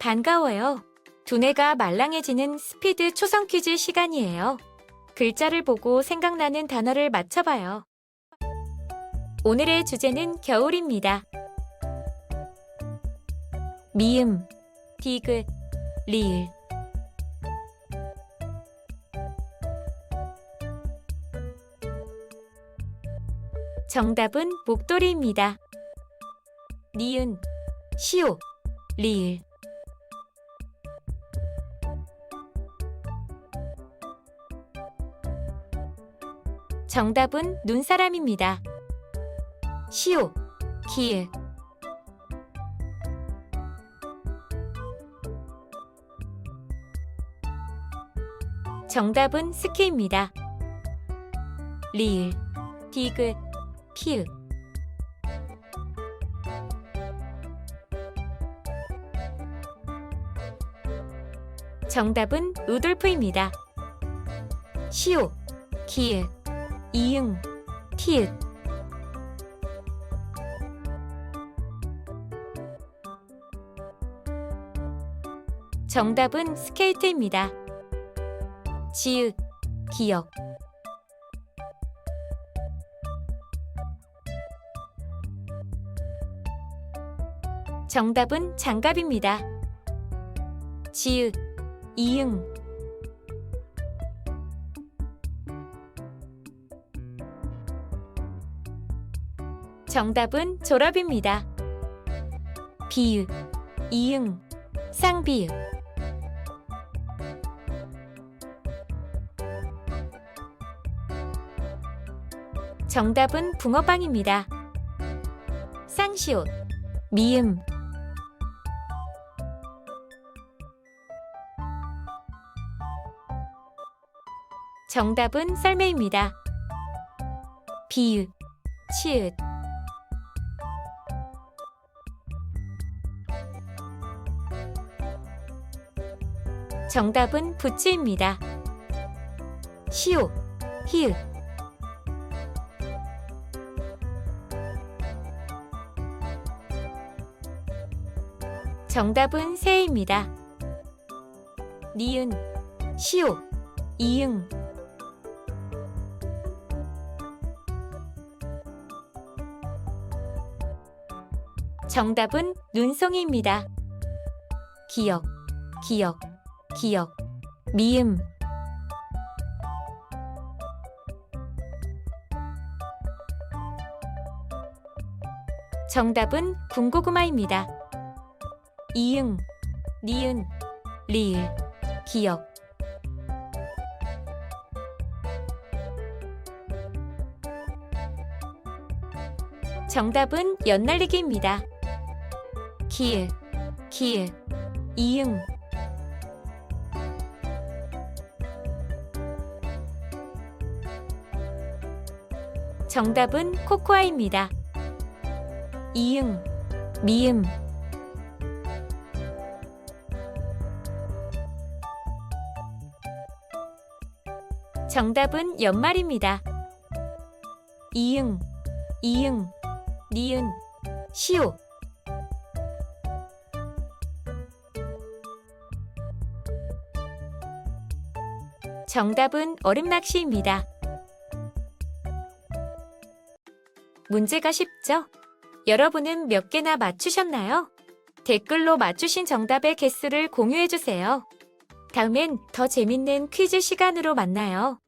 반가워요. 두뇌가 말랑해지는 스피드 초성 퀴즈 시간이에요. 글자를 보고 생각나는 단어를 맞춰봐요. 오늘의 주제는 겨울입니다. 미음, 디귿, 리을. 정답은 목도리입니다. 니은, 시오, 리을. 정답은 눈사람입니다. 시오, 기을. 정답은 스키입니다. 리을, 디귿, 피읍. 정답은 루돌프입니다. 시오, 기을, 이응, 티읕. 정답은 스케이트입니다. 지읒, 기역. 정답은 장갑입니다. 지읒, 이응. 정답은 졸업입니다. 비읒, 이응, 쌍비읒. 정답은 붕어빵입니다. 쌍시옷, 미음. 정답은 썰매입니다. 비읒, 치읒. 정답은 부츠입니다. 시오, 히읗. 정답은 새입니다. 니은, 시오, 이응. 정답은 눈송이입니다. 기역, 기역, 기역, 미음. 정답은 군고구마입니다. 이응, 니은, 리을, 기역. 정답은 연날리기입니다. 기을, 기을, 이응. 정답은 코코아입니다. 이응, 미음. 정답은 연말입니다. 이응, 이응, 니은, 시오. 정답은 얼음낚시입니다. 문제가 쉽죠? 여러분은 몇 개나 맞추셨나요? 댓글로 맞추신 정답의 개수를 공유해주세요. 다음엔 더 재밌는 퀴즈 시간으로 만나요.